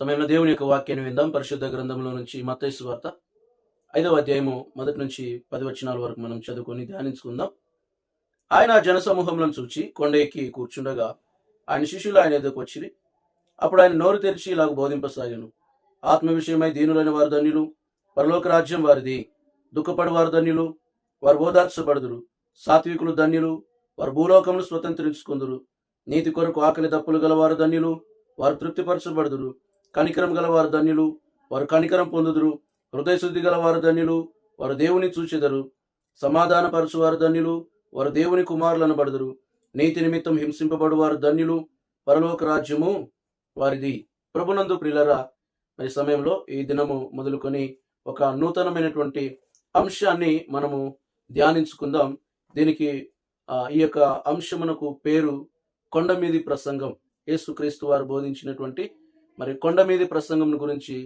సమయంలో దేవుని యొక్క వాక్యాన్ని విందాం. పరిశుద్ధ గ్రంథంలో నుంచి మతేసు వార్త ఐదవ అధ్యాయము మొదటి నుంచి పది వచనాల వరకు మనం చదువుకొని ధ్యానించుకుందాం. ఆయన జనసమూహంలో చూచి కొండ ఎక్కి కూర్చుండగా ఆయన శిష్యులు ఆయన ఎదుకు వచ్చి అప్పుడు ఆయన నోరు తెరిచి ఇలాగ బోధింపసాగాను. ఆత్మ విషయమై దీనులైన వారు ధన్యులు పరలోక రాజ్యం వారిది దుఃఖపడి వారు ధన్యులు వారు ఓదార్చబడుదురు సాత్వికులు ధన్యులు వారు భూలోకమును స్వతంత్రించుకుందురు. నీతి కొరకు ఆకలి దప్పులు గలవారు ధన్యులు వారు తృప్తిపరచబడుదురు. కనికరం గలవారు ధన్యులు. వారు కనికరం పొందుదురు. హృదయ శుద్ధి గలవారు ధన్యులు. వారు దేవుని చూచెదరు. సమాధానపరచువారు ధన్యులు. వారు దేవుని కుమారులను పడదురు నీతి నిమిత్తం హింసింపబడు వారు ధన్యులు. పరలోక రాజ్యము వారిది. ప్రభునందు ప్రిలరా మరి సమయంలో ఈ దినము మొదలుకొని ఒక నూతనమైనటువంటి అంశాన్ని మనము ధ్యానించుకుందాం. దీనికి ఈ యొక్క అంశమునకు పేరు కొండ మీది ప్రసంగం. యేసుక్రీస్తు వారు బోధించినటువంటి మరి కొండ మీది ప్రసంగం గురించి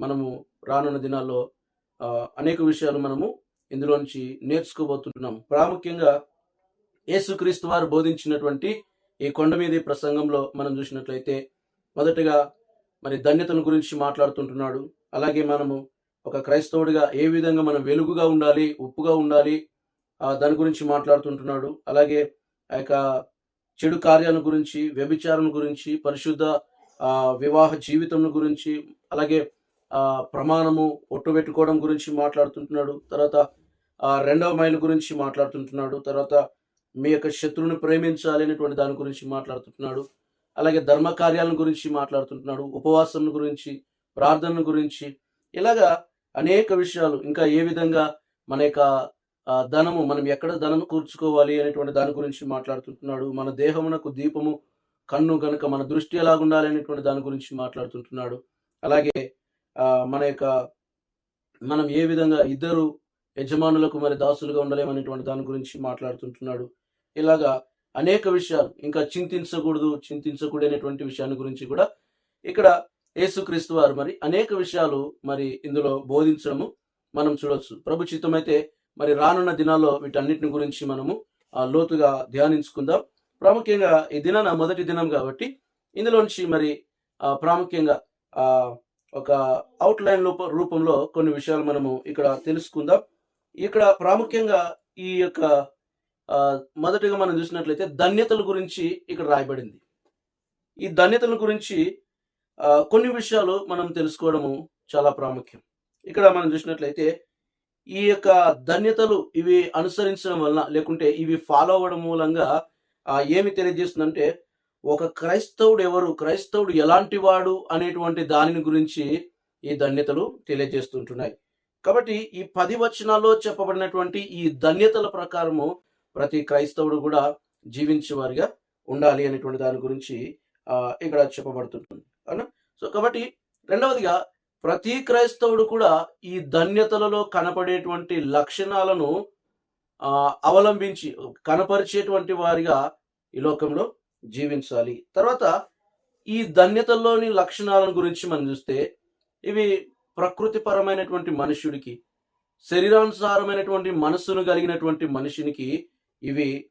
మనము రానున్న దినాల్లో అనేక విషయాలు మనము ఇందులో నుంచి నేర్చుకోబోతున్నాం. ప్రాముఖ్యంగా యేసుక్రీస్తు వారు బోధించినటువంటి ఈ కొండ మీది ప్రసంగంలో మనం చూసినట్లయితే మొదటగా మరి ధన్యతను గురించి మాట్లాడుతుంటున్నాడు. అలాగే మనము ఒక క్రైస్తవుడిగా ఏ విధంగా మనం వెలుగుగా ఉండాలి ఉప్పుగా ఉండాలి దాని గురించి మాట్లాడుతుంటున్నాడు. అలాగే ఆ యొక్క చెడు కార్యాల గురించి వ్యభిచారం గురించి పరిశుద్ధ వివాహ జీవితం గురించి అలాగే ప్రమాణము ఒట్టు పెట్టుకోవడం గురించి మాట్లాడుతుంటున్నాడు. తర్వాత రెండవ మైలు గురించి మాట్లాడుతుంటున్నాడు. తర్వాత మీ యొక్క శత్రువుని ప్రేమించాలి అనేటువంటి దాని గురించి మాట్లాడుతుంటున్నాడు. అలాగే ధర్మకార్యాల గురించి మాట్లాడుతుంటున్నాడు. ఉపవాసం గురించి ప్రార్థన గురించి. ఇలాగా అనేక విషయాలు ఇంకా ఏ విధంగా మన యొక్క ధనము మనం ఎక్కడ ధనం కూర్చుకోవాలి అనేటువంటి దాని గురించి మాట్లాడుతుంటున్నాడు. మన దేహమునకు దీపము కన్ను కనుక మన దృష్టి ఎలాగుండాలి అనేటువంటి దాని గురించి మాట్లాడుతుంటున్నాడు. అలాగే మన యొక్క మనం ఏ విధంగా ఇద్దరు యజమానులకు మరి దాసులుగా ఉండలేమనేటువంటి దాని గురించి మాట్లాడుతుంటున్నాడు. ఇలాగా అనేక విషయాలు ఇంకా చింతించకూడదు చింతించకూడనేటువంటి విషయాన్ని గురించి కూడా ఇక్కడ యేసుక్రీస్తు వారు మరి అనేక విషయాలు మరి ఇందులో బోధించడము మనం చూడవచ్చు ప్రభు చిత్తమైతే మరి రానున్న దినాల్లో వీటన్నిటిని గురించి మనము ఆ, లోతుగా ధ్యానించుకుందాం. ప్రాముఖ్యంగా ఈ దినాన మొదటి దినం కాబట్టి ఇందులోంచి మరి ప్రాముఖ్యంగా ఒక అవుట్లైన్ రూప రూపంలో కొన్ని విషయాలు మనము ఇక్కడ తెలుసుకుందాం. ఇక్కడ ప్రాముఖ్యంగా ఈ యొక్క మొదటిగా మనం చూసినట్లయితే ధన్యతల గురించి ఇక్కడ రాయబడింది. ఈ ధన్యతల గురించి కొన్ని విషయాలు మనం తెలుసుకోవడము చాలా ప్రాముఖ్యం. ఇక్కడ మనం చూసినట్లయితే ఈ యొక్క ధన్యతలు ఇవి అనుసరించడం వలన లేకుంటే ఇవి ఫాలో అవ్వడం మూలంగా ఏమి తెలియజేస్తుందంటే ఒక క్రైస్తవుడు ఎవరు క్రైస్తవుడు ఎలాంటి వాడు అనేటువంటి దానిని గురించి ఈ ధన్యతలు తెలియజేస్తుంటున్నాయి. కాబట్టి ఈ పది వచనాల్లో చెప్పబడినటువంటి ఈ ధన్యతల ప్రకారము ప్రతి క్రైస్తవుడు కూడా జీవించేవారిగా ఉండాలి అనేటువంటి దాని గురించి ఆ, ఇక్కడ చెప్పబడుతుంటుంది. అవునా? సో కాబట్టి రెండవదిగా ప్రతి క్రైస్తవుడు కూడా ఈ ధన్యతలలో కనపడేటువంటి లక్షణాలను అవలంబించి కనపరిచేటువంటి వారిగా ఈ లోకంలో జీవించాలి. తర్వాత ఈ ధన్యతల్లోని లక్షణాలను గురించి మనం చూస్తే ఇవి ప్రకృతిపరమైనటువంటి మనుష్యుడికి శరీరానుసారమైనటువంటి మనస్సును కలిగినటువంటి మనిషినికి ఇవి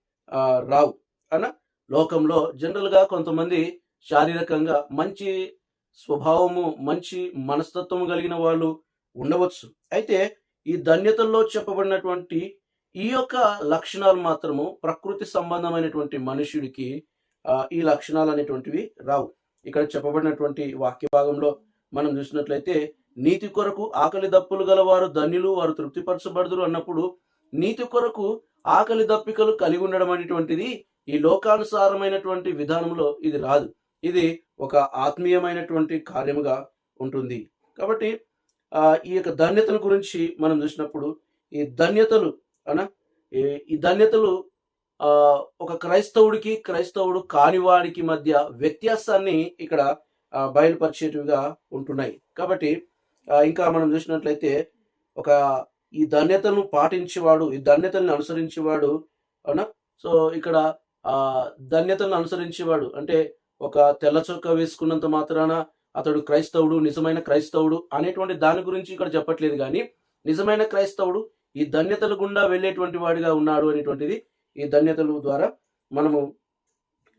రావు. అన్న లోకంలో జనరల్గా కొంతమంది శారీరకంగా మంచి స్వభావము మంచి మనస్తత్వము కలిగిన వాళ్ళు ఉండవచ్చు. అయితే ఈ ధన్యతల్లో చెప్పబడినటువంటి ఈ యొక్క లక్షణాలు మాత్రము ప్రకృతి సంబంధమైనటువంటి మనుష్యుడికి ఈ లక్షణాలు అనేటువంటివి రావు. ఇక్కడ చెప్పబడినటువంటి వాక్య భాగంలో మనం చూసినట్లయితే నీతి కొరకు ఆకలి దప్పులు గలవారు ధన్యులు వారు తృప్తిపరచబడదురు అన్నప్పుడు నీతి కొరకు ఆకలి దప్పికలు కలిగి ఉండడం అనేటువంటిది ఈ లోకానుసారమైనటువంటి విధానంలో ఇది రాదు. ఇది ఒక ఆత్మీయమైనటువంటి కార్యముగా ఉంటుంది. కాబట్టి ఈ యొక్క ధన్యతల గురించి మనం చూసినప్పుడు ఈ ధన్యతలు అవునా? ఈ- ఈ ధన్యతలు ఒక క్రైస్తవుడికి క్రైస్తవుడు కానివాడికి మధ్య వ్యత్యాసాన్ని ఇక్కడ బయలుపరిచేటివిగా ఉంటున్నాయి. కాబట్టి ఇంకా మనం చూసినట్లయితే ఒక ఈ ధన్యతను పాటించేవాడు ఈ ధన్యతలను అనుసరించేవాడు అవునా? సో ఇక్కడ ఆ ధన్యతలను అనుసరించేవాడు అంటే ఒక తెల్ల చొక్క వేసుకున్నంత మాత్రాన అతడు క్రైస్తవుడు నిజమైన క్రైస్తవుడు అనేటువంటి దాని గురించి ఇక్కడ చెప్పట్లేదు కానీ నిజమైన క్రైస్తవుడు ఈ ధన్యతల గుండా వెళ్ళేటువంటి వాడిగా ఉన్నాడు అనేటువంటిది ఈ ధన్యతల ద్వారా మనము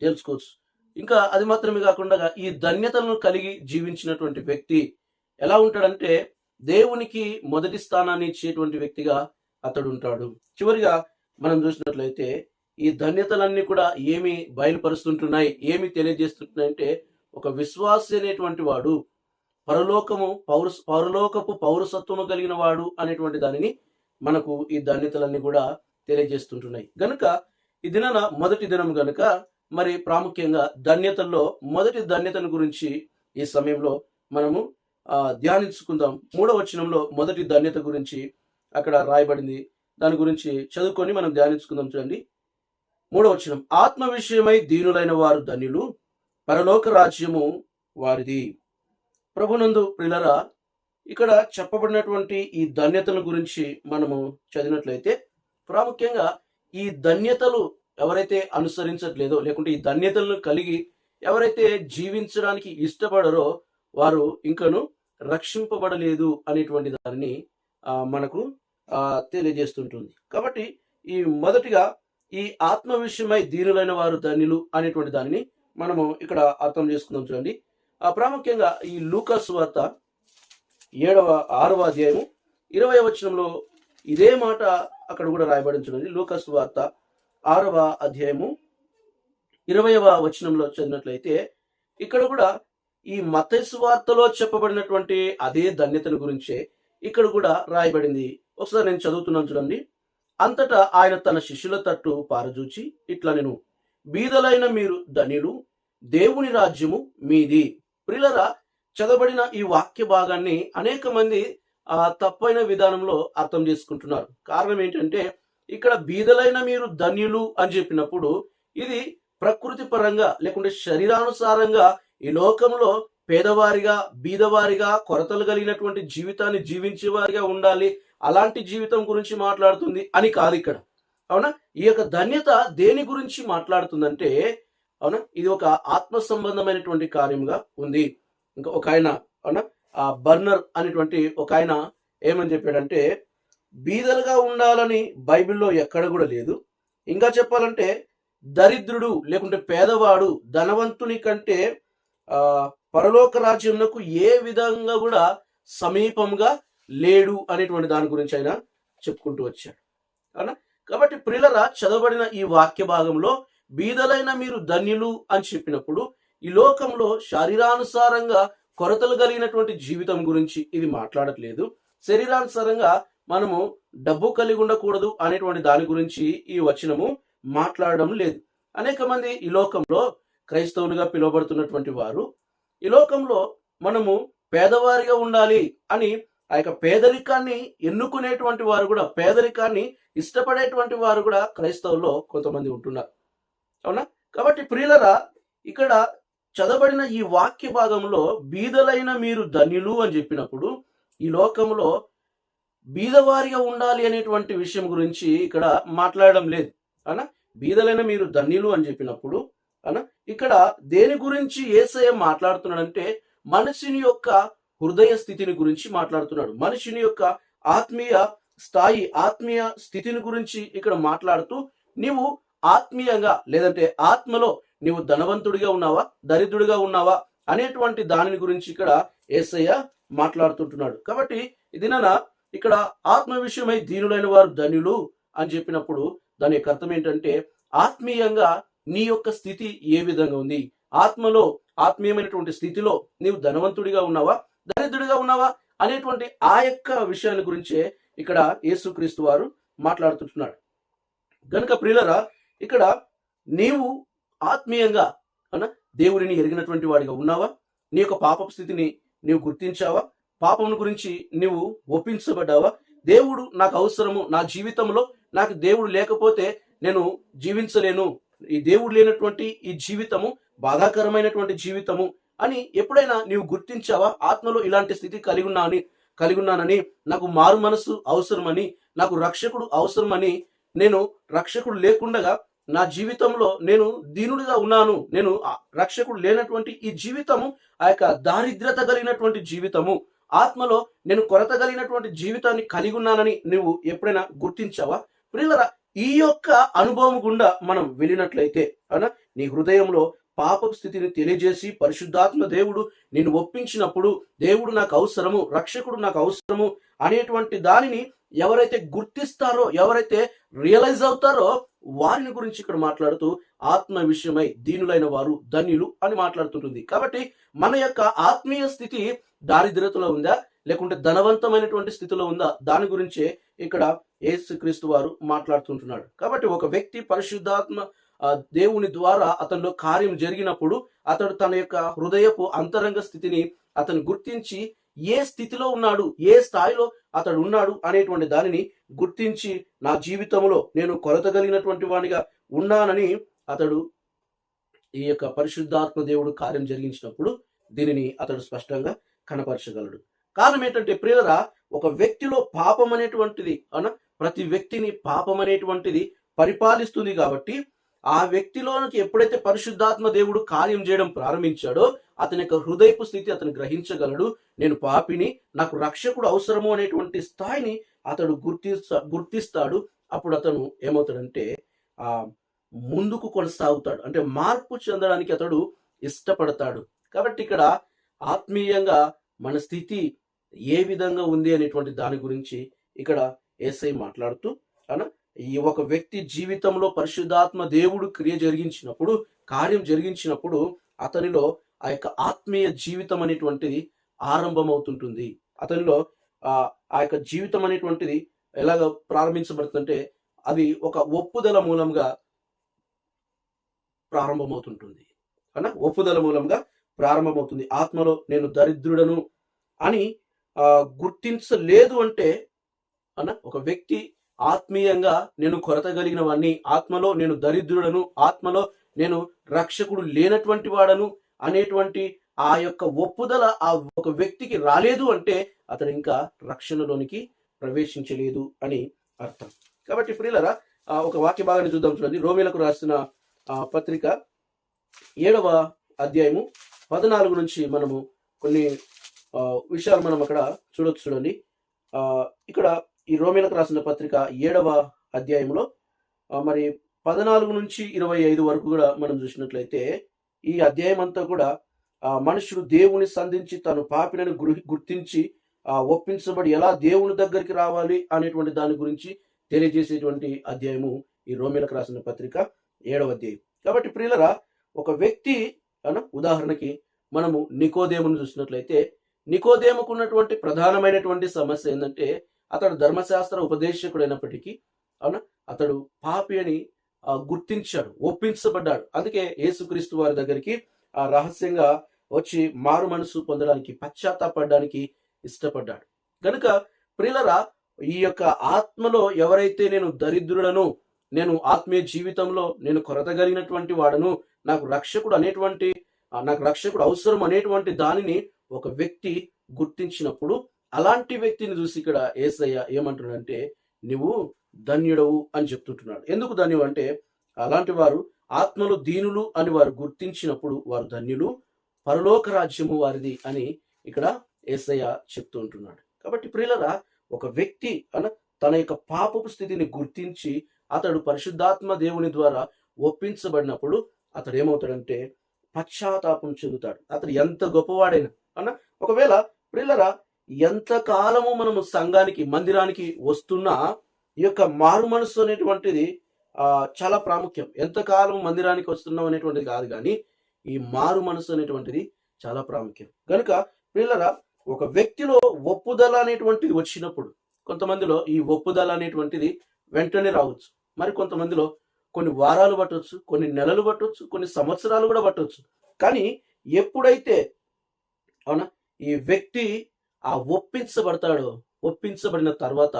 తెలుసుకోవచ్చు. ఇంకా అది మాత్రమే కాకుండా ఈ ధన్యతలను కలిగి జీవించినటువంటి వ్యక్తి ఎలా ఉంటాడంటే దేవునికి మొదటి స్థానాన్ని ఇచ్చేటువంటి వ్యక్తిగా అతడు ఉంటాడు. చివరిగా మనం చూసినట్లయితే ఈ ధన్యతలన్నీ కూడా ఏమి బయలుపరుస్తుంటున్నాయి ఏమి తెలియజేస్తుంటున్నాయంటే ఒక విశ్వాసి అనేటువంటి వాడు పరలోకము పౌర పరలోకపు పౌరసత్వము కలిగిన వాడు అనేటువంటి దానిని మనకు ఈ ధన్యతలన్నీ కూడా తెలియజేస్తుంటున్నాయి. గనుక ఈ దినాన మొదటి దినం గనుక మరి ప్రాముఖ్యంగా ధన్యతల్లో మొదటి ధన్యతను గురించి ఈ సమయంలో మనము ధ్యానించుకుందాం. మూడవ వచనంలో మొదటి ధన్యత గురించి అక్కడ రాయబడింది. దాని గురించి చదువుకొని మనం ధ్యానించుకుందాం చూడండి. మూడవ వచనం ఆత్మ విషయమై దీనులైన వారు ధన్యులు పరలోక రాజ్యము వారిది. ప్రభునందు ప్రిలరా ఇక్కడ చెప్పబడినటువంటి ఈ ధన్యతల గురించి మనము చదివినట్లయితే ప్రాముఖ్యంగా ఈ ధన్యతలు ఎవరైతే అనుసరించట్లేదో లేకుంటే ఈ ధన్యతలను కలిగి ఎవరైతే జీవించడానికి ఇష్టపడరో వారు ఇంకను రక్షింపబడలేదు అనేటువంటి దానిని మనకు తెలియజేస్తుంటుంది. కాబట్టి ఈ మొదటిగా ఈ ఆత్మ విషయమై దీనులైన వారు ధన్యులు అనేటువంటి దానిని మనము ఇక్కడ అర్థం చేసుకుందాం చూడండి. ప్రాముఖ్యంగా ఈ లూకస్ వార్త ఏడవ ఆరవ అధ్యాయము ఇరవై వచనంలో ఇదే మాట అక్కడ కూడా రాయబడి చూడండి లూకాస్ వార్త ఆరవ అధ్యాయము ఇరవయవ వచనంలో చదివినట్లయితే ఇక్కడ కూడా ఈ మతస్ వార్తలో చెప్పబడినటువంటి అదే ధన్యతను గురించే ఇక్కడ కూడా రాయబడింది. ఒకసారి నేను చదువుతున్నాను చూడండి. అంతటా ఆయన తన శిష్యుల తట్టు పారజూచి ఇట్లా నేను బీదలైన మీరు ధనిలు దేవుని రాజ్యము మీది. ప్రిలరా చదవబడిన ఈ వాక్య భాగాన్ని అనేక మంది ఆ తప్పైన విధానంలో అర్థం చేసుకుంటున్నారు. కారణం ఏంటంటే ఇక్కడ బీదలైన మీరు ధన్యులు అని చెప్పినప్పుడు ఇది ప్రకృతి పరంగా లేకుంటే శరీరానుసారంగా ఈ లోకంలో పేదవారిగా బీదవారిగా కొరతలు కలిగినటువంటి జీవితాన్ని జీవించేవారిగా ఉండాలి. అలాంటి జీవితం గురించి మాట్లాడుతుంది అని కాదు ఇక్కడ. అవునా? ఈ యొక్క ధన్యత దేని గురించి మాట్లాడుతుందంటే అవునా? ఇది ఒక ఆత్మ సంబంధమైనటువంటి కార్యంగా ఉంది. ఇంకా ఒక ఆయన అవునా? ఆ బర్నర్ అనేటువంటి ఒక ఆయన ఏమని చెప్పాడంటే బీదలుగా ఉండాలని బైబిల్లో ఎక్కడ కూడా లేదు. ఇంకా చెప్పాలంటే దరిద్రుడు లేకుంటే పేదవాడు ధనవంతుని కంటే పరలోక రాజ్యంకు ఏ విధంగా కూడా సమీపంగా లేడు అనేటువంటి దాని గురించి ఆయన చెప్పుకుంటూ వచ్చాడు. అవునా? కాబట్టి ప్రిలరా చదవబడిన ఈ వాక్య భాగంలో బీదలైన మీరు ధన్యులు అని చెప్పినప్పుడు ఈ లోకంలో శరీరానుసారంగా కొరతలు కలిగినటువంటి జీవితం గురించి ఇది మాట్లాడట్లేదు. శరీరానుసారంగా మనము డబ్బు కలిగి ఉండకూడదు అనేటువంటి దాని గురించి ఈ వచనము మాట్లాడడం లేదు. అనేక మంది ఈ లోకంలో క్రైస్తవులుగా పిలువబడుతున్నటువంటి వారు ఈ లోకంలో మనము పేదవారిగా ఉండాలి అని ఆ యొక్క పేదరికాన్ని ఎన్నుకునేటువంటి వారు కూడా పేదరికాన్ని ఇష్టపడేటువంటి వారు కూడా క్రైస్తవుల్లో కొంతమంది ఉంటున్నారు. అవునా? కాబట్టి ప్రియులరా ఇక్కడ చదవబడిన ఈ వాక్య భాగంలో బీదలైన మీరు ధన్యులు అని చెప్పినప్పుడు ఈ లోకంలో బీదవారిగా ఉండాలి అనేటువంటి విషయం గురించి ఇక్కడ మాట్లాడడం లేదు. అవునా బీదలైన మీరు ధన్యులు అని చెప్పినప్పుడు అవునా ఇక్కడ దేని గురించి ఏసయ్య మాట్లాడుతున్నాడంటే మనిషిని యొక్క హృదయ స్థితిని గురించి మాట్లాడుతున్నాడు. మనిషిని యొక్క ఆత్మీయ స్థాయి ఆత్మీయ స్థితిని గురించి ఇక్కడ మాట్లాడుతూ నీవు ఆత్మీయంగా లేదంటే ఆత్మలో నీవు ధనవంతుడిగా ఉన్నావా? దరిద్రుడిగా ఉన్నావా? అనేటువంటి దానిని గురించి ఇక్కడ ఏసయ్య మాట్లాడుతుంటున్నాడు. కాబట్టి ఇది ఇక్కడ ఆత్మ విషయమై దీనులైన వారు ధనులు అని చెప్పినప్పుడు దాని యొక్క అర్థం ఏంటంటే ఆత్మీయంగా నీ యొక్క స్థితి ఏ విధంగా ఉంది? ఆత్మలో ఆత్మీయమైనటువంటి స్థితిలో నీవు ధనవంతుడిగా ఉన్నావా? దరిద్రుడిగా ఉన్నావా? అనేటువంటి ఆ యొక్క విషయాల గురించే ఇక్కడ యేసుక్రీస్తు వారు మాట్లాడుతుంటున్నాడు. గనుక ప్రియులరా ఇక్కడ నీవు ఆత్మీయంగా అన్న దేవుడిని ఎరిగినటువంటి వాడిగా ఉన్నావా? నీ యొక్క పాప స్థితిని నీవు గుర్తించావా? పాపం గురించి నీవు ఒప్పించబడ్డావా? దేవుడు నాకు అవసరము నా జీవితంలో నాకు దేవుడు లేకపోతే నేను జీవించలేను. ఈ దేవుడు లేనటువంటి ఈ జీవితము బాధాకరమైనటువంటి జీవితము అని ఎప్పుడైనా నీవు గుర్తించావా? ఆత్మలో ఇలాంటి స్థితి కలిగి ఉన్నాని కలిగి ఉన్నానని నాకు మారు మనసు అవసరమని నాకు రక్షకుడు అవసరమని నేను రక్షకుడు లేకుండగా నా జీవితంలో నేను దీనుడిగా ఉన్నాను. నేను రక్షకుడు లేనటువంటి ఈ జీవితము ఆ యొక్క దారిద్రత కలిగినటువంటి జీవితము ఆత్మలో నేను కొరత కలిగినటువంటి జీవితాన్ని కలిగి ఉన్నానని నువ్వు ఎప్పుడైనా గుర్తించావా? ప్రియులరా ఈ యొక్క అనుభవం గుండా మనం వెళ్ళినట్లయితే అవునా? నీ హృదయంలో పాప స్థితిని తెలియజేసి పరిశుద్ధాత్మ దేవుడు నేను ఒప్పించినప్పుడు దేవుడు నాకు అవసరము రక్షకుడు నాకు అవసరము అనేటువంటి దానిని ఎవరైతే గుర్తిస్తారో ఎవరైతే రియలైజ్ అవుతారో వారిని గురించి ఇక్కడ మాట్లాడుతూ ఆత్మ విషయమై దీనులైన వారు ధన్యులు అని మాట్లాడుతుంటుంది. కాబట్టి మన యొక్క ఆత్మీయ స్థితి దారిద్రతలో ఉందా? లేకుంటే ధనవంతమైనటువంటి స్థితిలో ఉందా? దాని గురించే ఇక్కడ యేసుక్రీస్తు వారు మాట్లాడుతుంటున్నాడు. కాబట్టి ఒక వ్యక్తి పరిశుద్ధాత్మ దేవుని ద్వారా అతనిలో కార్యం జరిగినప్పుడు అతడు తన యొక్క హృదయపు అంతరంగ స్థితిని అతను గుర్తించి ఏ స్థితిలో ఉన్నాడు ఏ స్థాయిలో అతడు ఉన్నాడు అనేటువంటి దానిని గుర్తించి నా జీవితంలో నేను కొరత కలిగినటువంటి వాడిగా ఉన్నానని అతడు ఈ యొక్క పరిశుద్ధాత్మ దేవుడు కార్యం జరిగించినప్పుడు దీనిని అతడు స్పష్టంగా కనపరచగలడు. కారణం ఏంటంటే ప్రియులరా ఒక వ్యక్తిలో పాపం అనేటువంటిది అన ప్రతి వ్యక్తిని పాపం అనేటువంటిది పరిపాలిస్తుంది కాబట్టి ఆ వ్యక్తిలోనికి ఎప్పుడైతే పరిశుద్ధాత్మ దేవుడు కార్యం చేయడం ప్రారంభించాడో అతని యొక్క హృదయపు స్థితి అతను గ్రహించగలడు. నేను పాపిని నాకు రక్షకుడు అవసరము అనేటువంటి స్థాయిని అతడు గుర్తిస్తా గుర్తిస్తాడు. అప్పుడు అతను ఏమవుతాడంటే ఆ ముందుకు కొనసాగుతాడు. అంటే మార్పు చెందడానికి అతడు ఇష్టపడతాడు. కాబట్టి ఇక్కడ ఆత్మీయంగా మన స్థితి ఏ విధంగా ఉంది అనేటువంటి దాని గురించి ఇక్కడ ఏసై మాట్లాడుతూ ఈ ఒక వ్యక్తి జీవితంలో పరిశుద్ధాత్మ దేవుడు క్రియ జరిగించినప్పుడు కార్యం జరిగించినప్పుడు అతనిలో ఆ యొక్క ఆత్మీయ జీవితం అనేటువంటిది ఆరంభమవుతుంటుంది. అతనిలో ఆ ఆ యొక్క జీవితం అనేటువంటిది ఎలాగ ప్రారంభించబడుతుందంటే అది ఒక ఒప్పుదల మూలంగా ప్రారంభమవుతుంటుంది. అన్న ఒప్పుదల మూలంగా ప్రారంభమవుతుంది. ఆత్మలో నేను దరిద్రుడను అని గుర్తించలేదు అంటే అన్న ఒక వ్యక్తి ఆత్మీయంగా నేను కొరత కలిగిన వాడిని ఆత్మలో నేను దరిద్రుడను ఆత్మలో నేను రక్షకుడు లేనటువంటి వాడను అనేటువంటి ఆ యొక్క ఒప్పుదల ఆ ఒక వ్యక్తికి రాలేదు అంటే అతను ఇంకా రక్షణలోనికి ప్రవేశించలేదు అని అర్థం. కాబట్టి ప్రియులరా ఆ, ఒక వాక్య భాగాన్ని చూద్దాం చూడండి. రోమిలకు రాసిన ఆ, పత్రిక ఏడవ అధ్యాయము పద్నాలుగు నుంచి మనము కొన్ని విషయాలు మనం అక్కడ చూడొచ్చు చూడండి. ఇక్కడ ఈ రోమిలకు రాసిన పత్రిక ఏడవ అధ్యాయంలో మరి పద్నాలుగు నుంచి ఇరవై ఐదు వరకు కూడా మనం చూసినట్లయితే ఈ అధ్యాయం అంతా కూడా మనుషుడు దేవుని సంధించి తను పాపినని గుర్తించి ఆ, ఒప్పించబడి ఎలా దేవుని దగ్గరికి రావాలి అనేటువంటి దాని గురించి తెలియజేసేటువంటి అధ్యాయము ఈ రోమిలకు రాసిన పత్రిక ఏడవ అధ్యాయం. కాబట్టి ప్రియులరా ఒక వ్యక్తి అన ఉదాహరణకి మనము నికోదేమును చూసినట్లయితే నికోదేముకున్నటువంటి ప్రధానమైనటువంటి సమస్య ఏంటంటే అతడు ధర్మశాస్త్ర ఉపదేశకుడైనప్పటికీ అవునా? అతడు పాపి అని గుర్తించాడు ఒప్పించబడ్డాడు. అందుకే యేసుక్రీస్తు వారి దగ్గరికి ఆ రహస్యంగా వచ్చి మారు మనసు పొందడానికి పశ్చాత్తాపడడానికి ఇష్టపడ్డాడు. కనుక ప్రియులరా ఈ యొక్క ఆత్మలో ఎవరైతే నేను దరిద్రుడను నేను ఆత్మీయ జీవితంలో నేను కొరత కలిగినటువంటి వాడను నాకు రక్షకుడు అనేటువంటి నాకు రక్షకుడు అవసరం అనేటువంటి దానిని ఒక వ్యక్తి గుర్తించినప్పుడు అలాంటి వ్యక్తిని చూసి ఇక్కడ ఏసయ్య ఏమంటున్నాడంటే నువ్వు ధన్యుడవు అని చెప్తుంటున్నాడు. ఎందుకు ధన్యుడు అంటే అలాంటి వారు ఆత్మలు దీనులు అని వారు గుర్తించినప్పుడు వారు ధన్యులు పరలోక రాజ్యము వారిది అని ఇక్కడ ఏసయ్య చెప్తూ ఉంటున్నాడు కాబట్టి ప్రియులరా ఒక వ్యక్తి అన తన యొక్క పాపపు స్థితిని గుర్తించి అతడు పరిశుద్ధాత్మ దేవుని ద్వారా ఒప్పించబడినప్పుడు అతడు ఏమవుతాడంటే పశ్చాత్తాపం చెందుతాడు. అతడు ఎంత గొప్పవాడైనా అన్న ఒకవేళ ప్రిల్లరా ఎంతకాలము మనము సంఘానికి మందిరానికి వస్తున్నా ఈ యొక్క మారు మనసు అనేటువంటిది చాలా ప్రాముఖ్యం. ఎంతకాలం మందిరానికి వస్తున్నాం అనేటువంటిది కాదు కానీ ఈ మారు మనసు అనేటువంటిది చాలా ప్రాముఖ్యం. కనుక పిల్లరా ఒక వ్యక్తిలో ఒప్పుదల అనేటువంటిది వచ్చినప్పుడు కొంతమందిలో ఈ ఒప్పుదల అనేటువంటిది వెంటనే రావచ్చు. మరి కొంతమందిలో కొన్ని వారాలు పట్టవచ్చు కొన్ని నెలలు పట్టవచ్చు కొన్ని సంవత్సరాలు కూడా పట్టవచ్చు కానీ ఎప్పుడైతే అవునా ఈ వ్యక్తి ఆ ఒప్పించబడతాడో ఒప్పించబడిన తర్వాత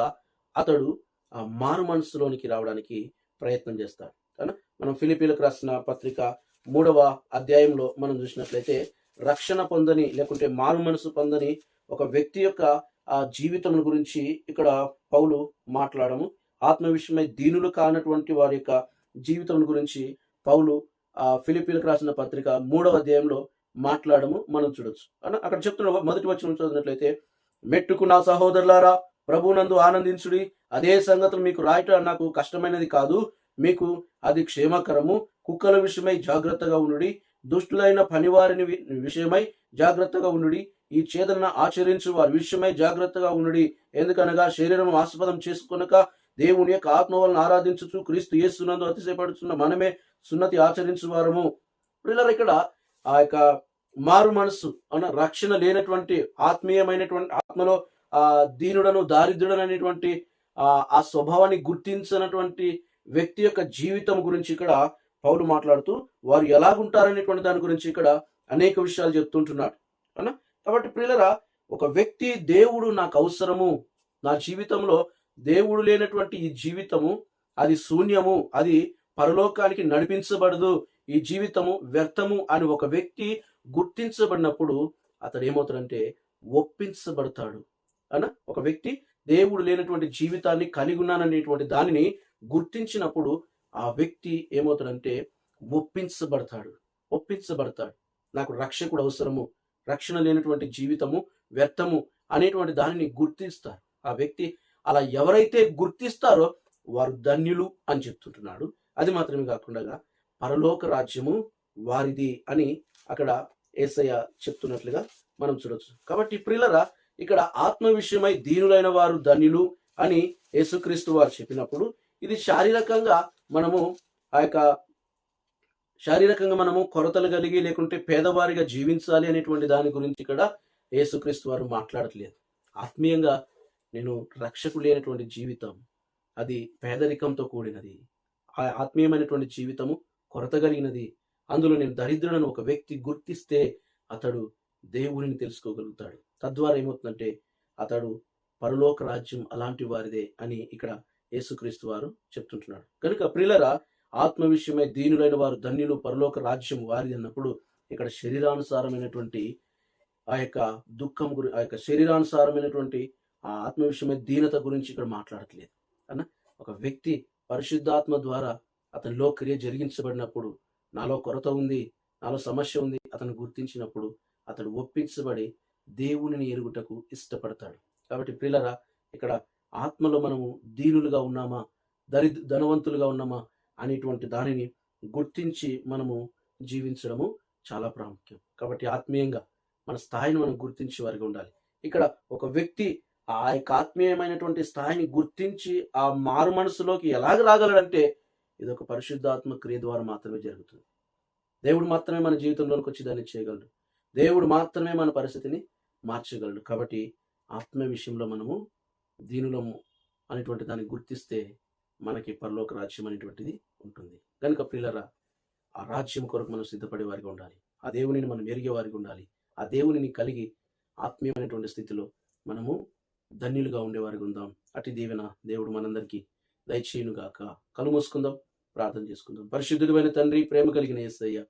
అతడు ఆ మారు మనసులోనికి రావడానికి ప్రయత్నం చేస్తాడు. కానీ మనం ఫిలిపీలకు రాసిన పత్రిక మూడవ అధ్యాయంలో మనం చూసినట్లయితే రక్షణ పొందని లేకుంటే మారు మనసు పొందని ఒక వ్యక్తి యొక్క ఆ జీవితం గురించి ఇక్కడ పౌలు మాట్లాడము. ఆత్మ విషయమై దీనులు కానటువంటి వారి యొక్క జీవితం గురించి పౌలు ఆ ఫిలిపీలకు రాసిన పత్రిక మూడవ అధ్యాయంలో మాట్లాడము మనం చూడొచ్చు. అని అక్కడ చెప్తున్న మొదటి వచ్చిన చదివినట్లయితే మెట్టుకు నా సహోదరులారా ప్రభునందు ఆనందించుడి. అదే సంగతులు మీకు రాయటం నాకు కష్టమైనది కాదు. మీకు అది క్షేమకరము. కుక్కల విషయమై జాగ్రత్తగా ఉండుడి. దుష్టులైన పనివారిని విషయమై జాగ్రత్తగా ఉండుడి. ఈ చేదన ఆచరించు వారి విషయమై జాగ్రత్తగా ఉండుడి. ఎందుకనగా శరీరం ఆస్పదం చేసుకొనక దేవుని యొక్క ఆత్మ వలన ఆరాధించుచు క్రీస్తు యేసునందు అతిశయపడుతున్న మనమే సున్నతి ఆచరించు వారము. పిల్లలు ఇక్కడ ఆ యొక్క మారు మనస్సు అన్న రక్షణ లేనటువంటి ఆత్మీయమైనటువంటి ఆత్మలో ఆ దీనుడను దారిద్రుడను అనేటువంటి ఆ ఆ స్వభావాన్ని గుర్తించినటువంటి వ్యక్తి యొక్క జీవితం గురించి ఇక్కడ పౌలు మాట్లాడుతూ వారు ఎలాగుంటారనేటువంటి దాని గురించి ఇక్కడ అనేక విషయాలు చెప్తుంటున్నాడు అన్న కాబట్టి ప్రియులరా ఒక వ్యక్తి దేవుడు నాకు అవసరము నా జీవితంలో దేవుడు లేనటువంటి ఈ జీవితము అది శూన్యము అది పరలోకానికి నడిపించబడదు ఈ జీవితము వ్యర్థము అని ఒక వ్యక్తి గుర్తించబడినప్పుడు అతడు ఏమవుతాడంటే ఒప్పించబడతాడు. అన్న ఒక వ్యక్తి దేవుడు లేనటువంటి జీవితాన్ని కలిగి ఉన్నాననేటువంటి దానిని గుర్తించినప్పుడు ఆ వ్యక్తి ఏమవుతాడంటే ఒప్పించబడతాడు. ఒప్పించబడతాడు. నాకు రక్షకుడు అవసరము రక్షణ లేనటువంటి జీవితము వ్యర్థము అనేటువంటి దానిని గుర్తిస్తారు. ఆ వ్యక్తి అలా ఎవరైతే గుర్తిస్తారో వారు ధన్యులు అని చెప్తుంటున్నాడు. అది మాత్రమే కాకుండా పరలోక రాజ్యము వారిది అని అక్కడ ఏసయ్య చెప్తున్నట్లుగా మనం చూడొచ్చు. కాబట్టి ప్రిలరా ఇక్కడ ఆత్మ విషయమై దీనులైన వారు ధన్యులు అని యేసుక్రీస్తు వారు చెప్పినప్పుడు ఇది శారీరకంగా మనము ఆ యొక్క శారీరకంగా మనము కొరతలు కలిగి లేకుంటే పేదవారిగా జీవించాలి అనేటువంటి దాని గురించి ఇక్కడ యేసుక్రీస్తు వారు మాట్లాడట్లేదు. ఆత్మీయంగా నేను రక్షకు లేనటువంటి జీవితం అది పేదరికంతో కూడినది. ఆ ఆత్మీయమైనటువంటి జీవితము కొరత కలిగినది. అందులో నేను దరిద్రులను ఒక వ్యక్తి గుర్తిస్తే అతడు దేవుడిని తెలుసుకోగలుగుతాడు. తద్వారా ఏమవుతుందంటే అతడు పరలోక రాజ్యం అలాంటి వారిదే అని ఇక్కడ యేసుక్రీస్తు వారు చెప్తుంటున్నాడు. కనుక ప్రిలరా ఆత్మ విషయమై దీనులైన వారు ధన్యులు పరలోక రాజ్యం వారిది అన్నప్పుడు ఇక్కడ శరీరానుసారమైనటువంటి ఆ యొక్క దుఃఖం గురి ఆ యొక్క శరీరానుసారమైనటువంటి ఆ ఆత్మ విషయమై దీనత గురించి ఇక్కడ మాట్లాడట్లేదు. అన్న? ఒక వ్యక్తి పరిశుద్ధాత్మ ద్వారా అతనిలో క్రియ జరిగించబడినప్పుడు నాలో కొరత ఉంది నాలో సమస్య ఉంది అతను గుర్తించినప్పుడు అతడు ఒప్పించబడి దేవునిని ఎరుగుటకు ఇష్టపడతాడు. కాబట్టి ప్రిలరా ఇక్కడ ఆత్మలో మనము దీనులుగా ఉన్నామా దరి ధనవంతులుగా ఉన్నామా అనేటువంటి దానిని గుర్తించి మనము జీవించడము చాలా ప్రాముఖ్యం. కాబట్టి ఆత్మీయంగా మన స్థాయిని మనం గుర్తించి వారికి ఉండాలి. ఇక్కడ ఒక వ్యక్తి ఆ యొక్క ఆత్మీయమైనటువంటి స్థాయిని గుర్తించి ఆ మారు మనసులోకి ఎలాగ రాగలడంటే ఇది ఒక పరిశుద్ధాత్మ క్రియ ద్వారా మాత్రమే జరుగుతుంది. దేవుడు మాత్రమే మన జీవితంలోకి వచ్చి దాన్ని చేయగలడు. దేవుడు మాత్రమే మన పరిస్థితిని మార్చగలడు. కాబట్టి ఆత్మ విషయంలో మనము దీనులము అనేటువంటి దాన్ని గుర్తిస్తే మనకి పరలోక రాజ్యం అనేటువంటిది ఉంటుంది. కనుక పిల్లరా ఆ రాజ్యం కొరకు మనం సిద్ధపడే వారిగా ఉండాలి. ఆ దేవునిని మనం ఎరిగే వారిగా ఉండాలి. ఆ దేవునిని కలిగి ఆత్మీయమైనటువంటి స్థితిలో మనము ధన్యులుగా ఉండేవారిగా ఉందాం. అటు దీవెన దేవుడు మనందరికీ దయచేయునుగాక. కలు మూసుకుందాం ప్రార్థన చేసుకుందాం. పరిశుద్ధుడమైన తండ్రి ప్రేమ కలిగిన ఏసయ్య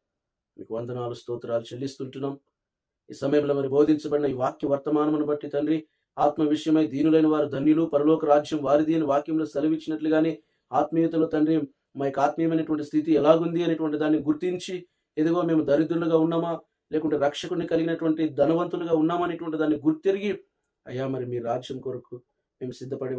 మీకు వందనాలు స్తోత్రాలు చెల్లిస్తుంటున్నాం. ఈ సమయంలో మరి బోధించబడిన ఈ వాక్య వర్తమానమును బట్టి తండ్రి ఆత్మ విషయమై దీనులైన వారు ధన్యులు పరలోక రాజ్యం వారిది అని వాక్యంలో సెలవిచ్చినట్లుగానే ఆత్మీయతలో తండ్రి మా యొక్క ఆత్మీయమైనటువంటి స్థితి ఎలాగుంది అనేటువంటి దాన్ని గుర్తించి ఎదుగో మేము దరిద్రులుగా ఉన్నామా లేకుంటే రక్షకుని కలిగినటువంటి ధనవంతులుగా ఉన్నామా అనేటువంటి దాన్ని గుర్తిరిగి అయ్యా మరి మీ రాజ్యం కొరకు మేము సిద్ధపడే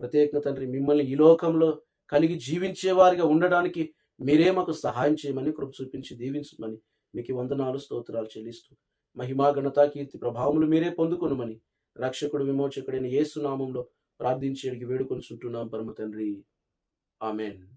ప్రత్యేకత తండ్రి మిమ్మల్ని ఈ లోకంలో కలిగి జీవించే వారిగా ఉండడానికి మీరే మాకు సహాయం చేయమని కృప చూపించి దీవించమని మీకు వందనాలు స్తోత్రాలు చెల్లిస్తూ మహిమా ఘనత కీర్తి ప్రభావములు మీరే పొందుకొనుమని రక్షకుడు విమోచకుడైన యేసు నామంలో వేడుకొని అడిగి పరమ తండ్రి. ఆమెన్.